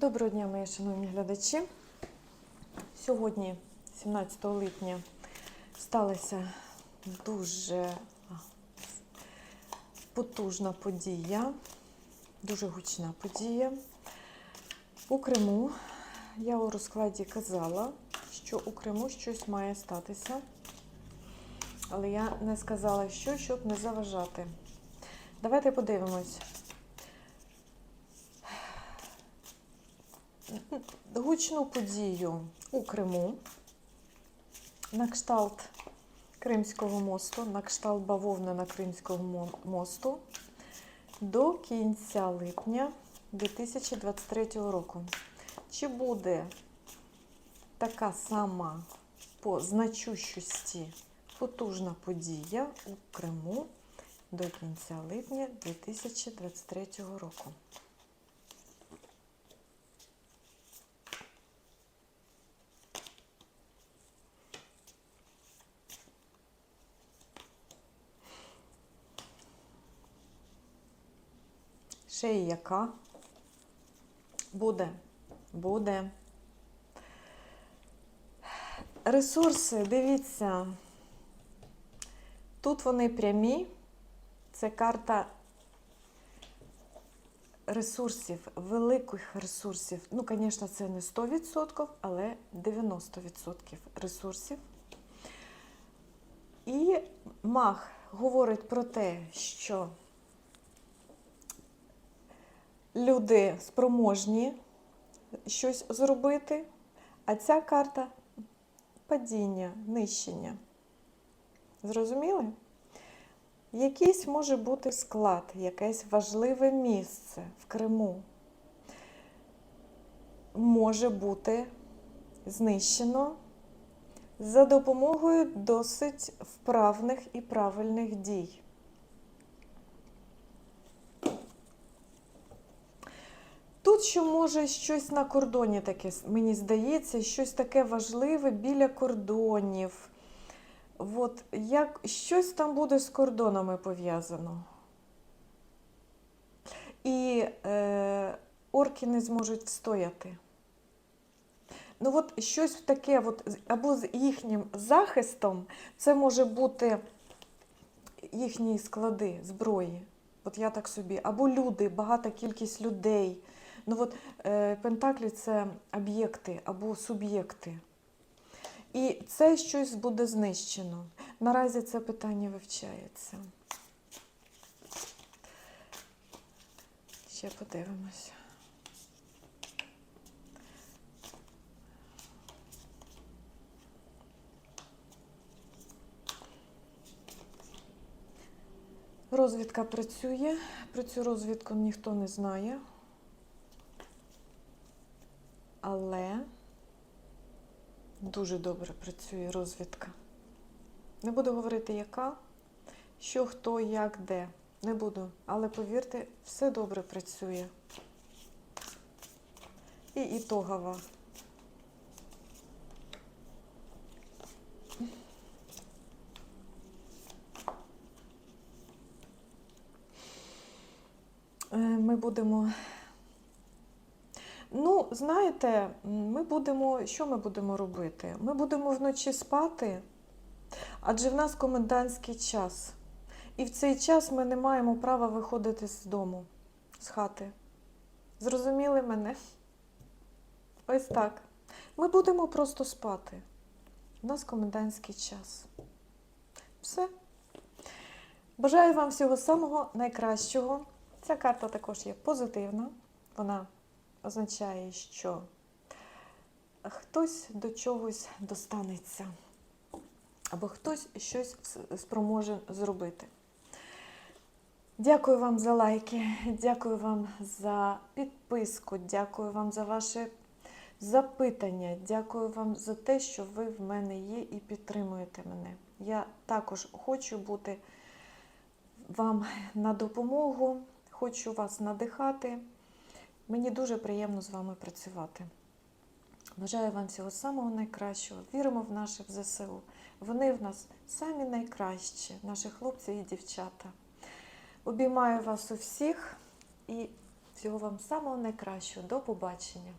Доброго дня, мої шановні глядачі. Сьогодні, 17 липня, сталася дуже потужна подія, дуже гучна подія. У Криму я у розкладі казала, що у Криму щось має статися, але я не сказала, що, щоб не заважати. Давайте подивимось. Гучну подію у Криму на кшталт Кримського мосту, на кшталт бавовни на Кримського мосту до кінця липня 2023 року. Чи буде така сама по значущості потужна подія у Криму до кінця липня 2023 року? Ще й яка? Буде. Буде. Ресурси, дивіться. Тут вони прямі. Це карта ресурсів, великих ресурсів. Ну, звісно, це не 100%, але 90% ресурсів. І маг говорить про те, що люди спроможні щось зробити, а ця карта падіння, нищення. Зрозуміли? Якийсь може бути склад, якесь важливе місце в Криму може бути знищено за допомогою досить вправних і правильних дій. Тут що може щось на кордоні таке, мені здається, щось таке важливе біля кордонів. От як щось там буде з кордонами пов'язано. І е, орки не зможуть встояти. Ну, от щось таке, от, або з їхнім захистом, це може бути їхні склади зброї. От я так собі, або люди, багата кількість людей. Ну от е, Пентаклі це об'єкти або суб'єкти. І це щось буде знищено. Наразі це питання вивчається. Ще подивимося. Розвідка працює. Про цю розвідку ніхто не знає. Але дуже добре працює розвідка. Не буду говорити, яка, що, хто, як, де. Не буду. Але повірте, все добре працює. І ітогова. Е, Ми будемо. Знаєте, ми будемо. Що ми будемо робити? Ми будемо вночі спати, адже в нас комендантський час. І в цей час ми не маємо права виходити з дому, з хати. Зрозуміли мене? Ось так. Ми будемо просто спати. У нас комендантський час. Все. Бажаю вам всього самого найкращого. Ця карта також є позитивна. Вона означає, що хтось до чогось достанеться, або хтось щось спроможе зробити. Дякую вам за лайки, дякую вам за підписку, дякую вам за ваші запитання, дякую вам за те, що ви в мене є і підтримуєте мене. Я також хочу бути вам на допомогу, хочу вас надихати. Мені дуже приємно з вами працювати. Бажаю вам всього самого найкращого. Віримо в наших ЗСУ. Вони в нас самі найкращі, наші хлопці і дівчата. Обіймаю вас усіх і Всього вам самого найкращого. До побачення.